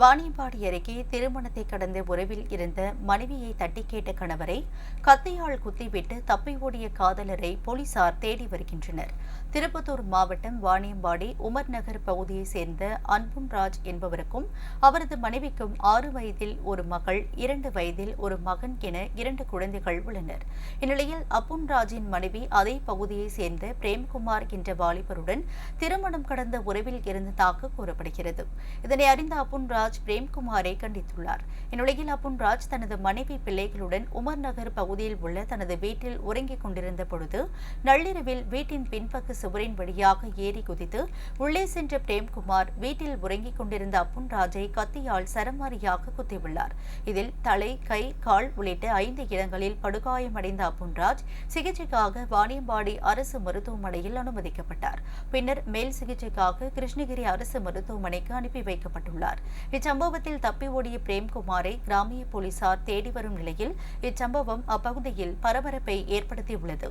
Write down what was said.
வாணியம்பாடி அருகே திருமணத்தை கடந்த உறவில் இருந்த மனைவியை தட்டி கேட்ட கணவரை கத்தியால் குத்திவிட்டு தப்பி ஓடிய காதலரை போலீசார் தேடி வருகின்றனர். திருப்பத்தூர் மாவட்டம் வாணியம்பாடி உமர் நகர் பகுதியைச் சேர்ந்த அன்பும் ராஜ் என்பவருக்கும் அவரது மனைவிக்கும் ஆறு வயதில் ஒரு மகள் இரண்டு வயதில் ஒரு மகன் என இரண்டு குழந்தைகள் உள்ளனர். இந்நிலையில் அப்புன் ராஜின் மனைவி அதே பகுதியைச் சேர்ந்த பிரேம்குமார் என்ற வாலிபருடன் திருமணம் கடந்த உறவில் இருந்ததாக கூறப்படுகிறது இதனை அறிந்த அப்புன் ராஜ் பிரேம்குமாரை கண்டித்துள்ளார். இந்நிலையில் அப்புன் ராஜ் தனது மனைவி பிள்ளைகளுடன் உமர் நகர் பகுதியில் உள்ள தனது வீட்டில் உறங்கிக் கொண்டிருந்த பொழுது நள்ளிரவில் வீட்டின் பின்பக்க சுவரின் வழியாக ஏறி குதித்து உள்ளே சென்ற பிரேம்குமார் வீட்டில் உறங்கிக் கொண்டிருந்த அப்புன் ராஜை கத்தியால் சரமாரியாக குத்தியுள்ளார். இதில் தலை கை கால் உள்ளிட்ட ஐந்து இடங்களில் படுகாயமடைந்த அப்புன்ராஜ் சிகிச்சைக்காக வாணியம்பாடி அரசு மருத்துவமனையில் அனுமதிக்கப்பட்டார். பின்னர் மேல் சிகிச்சைக்காக கிருஷ்ணகிரி அரசு மருத்துவமனைக்கு அனுப்பி வைக்கப்பட்டுள்ளார். இச்சம்பவத்தில் தப்பி ஓடிய பிரேம்குமாரை கிராமிய போலீசார் தேடி வரும் நிலையில் இச்சம்பவம் அப்பகுதியில் பரபரப்பை ஏற்படுத்தியுள்ளது.